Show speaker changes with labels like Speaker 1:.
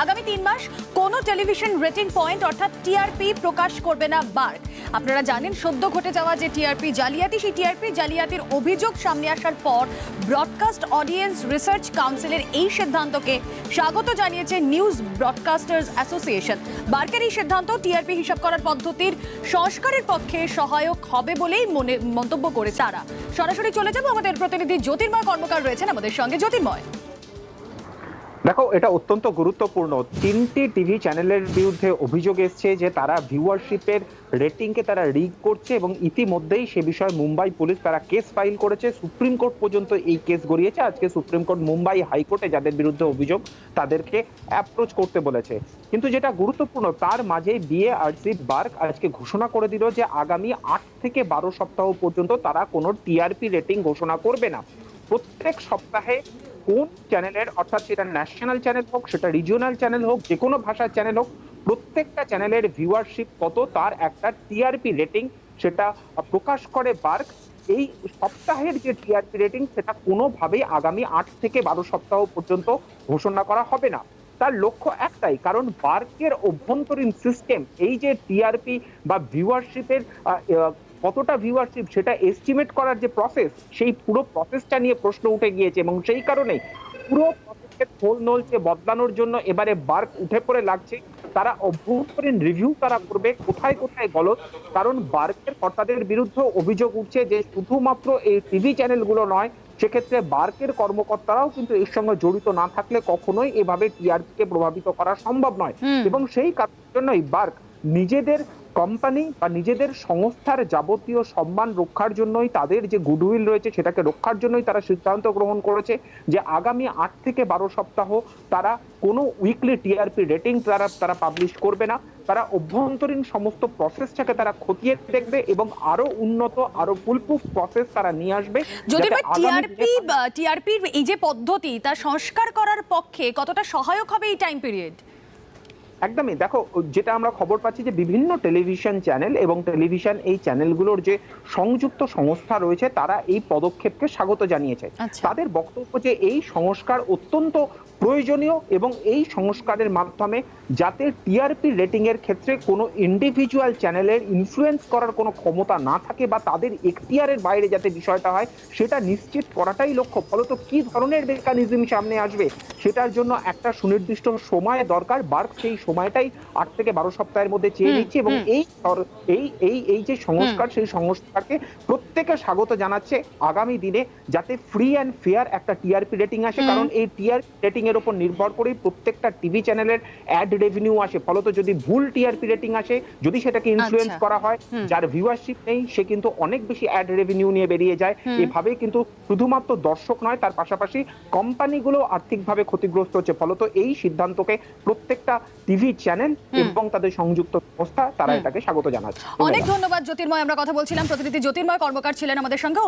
Speaker 1: আগামী তিন মাস কোনো টেলিভিশন রেটিং পয়েন্ট অর্থাৎ টিআরপি প্রকাশ করবে না বার্ক আপনারা জানেন, সদ্য ঘটে যাওয়া যে টিআরপি জালিয়াতি, সেই টিআরপি জালিয়াতির অভিযোগ সামনে আসার পর ব্রডকাস্ট অডিয়েন্স রিসার্চ কাউন্সিলের এই সিদ্ধান্তকে স্বাগত জানিয়েছে নিউজ ব্রডকাস্টার্স অ্যাসোসিয়েশন বার্কের এই সিদ্ধান্ত টিআরপি হিসাব করার পদ্ধতির সংস্কারের পক্ষে সহায়ক হবে বলেই মনে মন্তব্য করেছে তারা। সরাসরি চলে যাব আমাদের প্রতিনিধি জ্যোতির্ময় কর্মকার রয়েছেন আমাদের সঙ্গে। জ্যোতির্ময়।
Speaker 2: দেখো, এটা অত্যন্ত গুরুত্বপূর্ণ। তিনটি টিভি চ্যানেলের বিরুদ্ধে অভিযোগ এসছে যে তারা ভিউয়ারশিপের রেটিংকে তারা রিগ করছে এবং ইতিমধ্যেই সে বিষয়ে মুম্বাই পুলিশ তারা কেস ফাইল করেছে। সুপ্রিম কোর্ট পর্যন্ত এই কেস গড়িয়েছে। আজকে সুপ্রিম কোর্ট মুম্বাই হাইকোর্টে যাদের বিরুদ্ধে অভিযোগ, তাদেরকে অ্যাপ্রোচ করতে বলেছে। কিন্তু যেটা গুরুত্বপূর্ণ, তার মাঝে বিএআরসি বার্ক আজকে ঘোষণা করে দিল যে আগামী আট থেকে বারো সপ্তাহ পর্যন্ত তারা কোনো টিআরপি রেটিং ঘোষণা করবে না। প্রত্যেক সপ্তাহে কোন চ্যানেলের, অর্থাৎ সেটা ন্যাশনাল চ্যানেল হোক, সেটা রিজিওনাল চ্যানেল হোক, যে কোনো ভাষার চ্যানেল হোক, প্রত্যেকটা চ্যানেলের ভিউয়ারশিপ কত, তার একটা টিআরপি রেটিং সেটা প্রকাশ করে বার্ক। এই সপ্তাহের যে টিআরপি রেটিং সেটা কোনোভাবেই আগামী আট থেকে বারো সপ্তাহ পর্যন্ত ঘোষণা করা হবে না। তার লক্ষ্য একটাই, কারণ বার্কের অভ্যন্তরীণ সিস্টেম এই যে টিআরপি বা ভিউয়ারশিপের কতটা ভিউয়ারশিপ সেটা এস্টিমেট করার যে প্রসেস সেই পুরো প্রসেসটা নিয়ে প্রশ্ন উঠে গিয়েছে এবং সেই কারণেই পুরো প্রসেসকে খোল নলছে বদলানোর জন্য এবারে বার্ক উঠে পড়ে লাগছে। তারা অভ্যন্তরীণ রিভিউ তারা করবে কোথায় কোথায় গলত কারণ বার্কের কর্তাদের বিরুদ্ধে অভিযোগ উঠছে যে শুধুমাত্র এই টিভি চ্যানেলগুলো নয় সেক্ষেত্রে বার্কের কর্মকর্তারাও কিন্তু এর সঙ্গে জড়িত না থাকলে কখনোই এভাবে টিআরপি কে প্রভাবিত করা সম্ভব নয়। এবং সেই কারণের জন্যই বার্ক নিজেদের কোম্পানি বা নিজেদের সংস্থার যাবতীয় সম্মান রক্ষার জন্যই তাদের যে গুডউইল রয়েছে সেটাকে রক্ষার জন্যই তারা সিদ্ধান্ত গ্রহণ করেছে যে আগামী আট থেকে বারো সপ্তাহ তারা কোনো উইকলি টিআরপি রেটিং তারা তারা পাবলিশ করবে না। তারা অভ্যন্তরীণ সমস্ত প্রসেসটাকে তারা খতিয়ে দেখবে এবং আরও উন্নত আরও ফুলপ্রুফ প্রসেস তারা নিয়ে আসবে
Speaker 1: যদি টিআরপি টিআরপির এই যে পদ্ধতি তা সংস্কার করার পক্ষে কতটা সহায়ক হবে এই টাইম পিরিয়ড
Speaker 2: একদমই দেখো যেটা আমরা খবর পাচ্ছি যে বিভিন্ন টেলিভিশন চ্যানেল এবং টেলিভিশন এই চ্যানেলগুলোর যে সংযুক্ত সংস্থা রয়েছে তারা এই পদক্ষেপকে স্বাগত জানিয়েছে
Speaker 1: আচ্ছা।
Speaker 2: তাদের বক্তব্য যে এই সংস্কার অত্যন্ত প্রয়োজনীয় এবং এই সংস্কারের মাধ্যমে যাতে টিআরপি রেটিং এর ক্ষেত্রে কোনো ইন্ডিভিজুয়াল চ্যানেলের ইনফ্লুয়েন্স করার কোনো ক্ষমতা না থাকে বা তাদের এখতিয়ারের বাইরে যাতে বিষয়টা হয় সেটা নিশ্চিত করাটাই লক্ষ্য। ফলত কি ধরনের মেকানিজম সামনে আসবে সেটার জন্য একটা সুনির্দিষ্ট সময় দরকার। বার্ক সেই সময়টাই আট থেকে বারো সপ্তাহের মধ্যে চেয়ে নিচ্ছে এবং এই এই এই এই যে সংস্কার সেই সংস্কারকে প্রত্যেকে স্বাগত জানাচ্ছে আগামী দিনে যাতে ফ্রি অ্যান্ড ফেয়ার একটা টিআরপি রেটিং আসে। কারণ এই টিআরপি রেটিং এর উপর নির্ভর করেই প্রত্যেকটা টিভি চ্যানেলের অ্যাড রেভিনিউ আসে। ফলত যদি ভুল টিআরপি রেটিং আসে যদি সেটাকে ইনফ্লুয়েন্স
Speaker 1: আচ্ছা।
Speaker 2: করা হয় যার ভিউয়ারশিপ নেই সে কিন্তু অনেক বেশি অ্যাড রেভিনিউ নিয়ে বেরিয়ে যায়। এভাবে কিন্তু শুধুমাত্র দর্শক নয় তার পাশাপাশি কোম্পানিগুলো আর্থিকভাবে ক্ষতিগ্রস্ত হচ্ছে। ফলত এই সিদ্ধান্তকে প্রত্যেকটা টিভি চ্যানেল এবং তাদের সংযুক্ত সংস্থা তারা এটাকে স্বাগত জানাচ্ছে।
Speaker 1: অনেক
Speaker 2: ধন্যবাদ।
Speaker 1: ধন্যবাদ জ্যোতির্ময় আমরা কথা বলছিলাম। প্রতিনিধি জ্যোতির্ময় কর্মকার ছিলেন আমাদের সঙ্গে।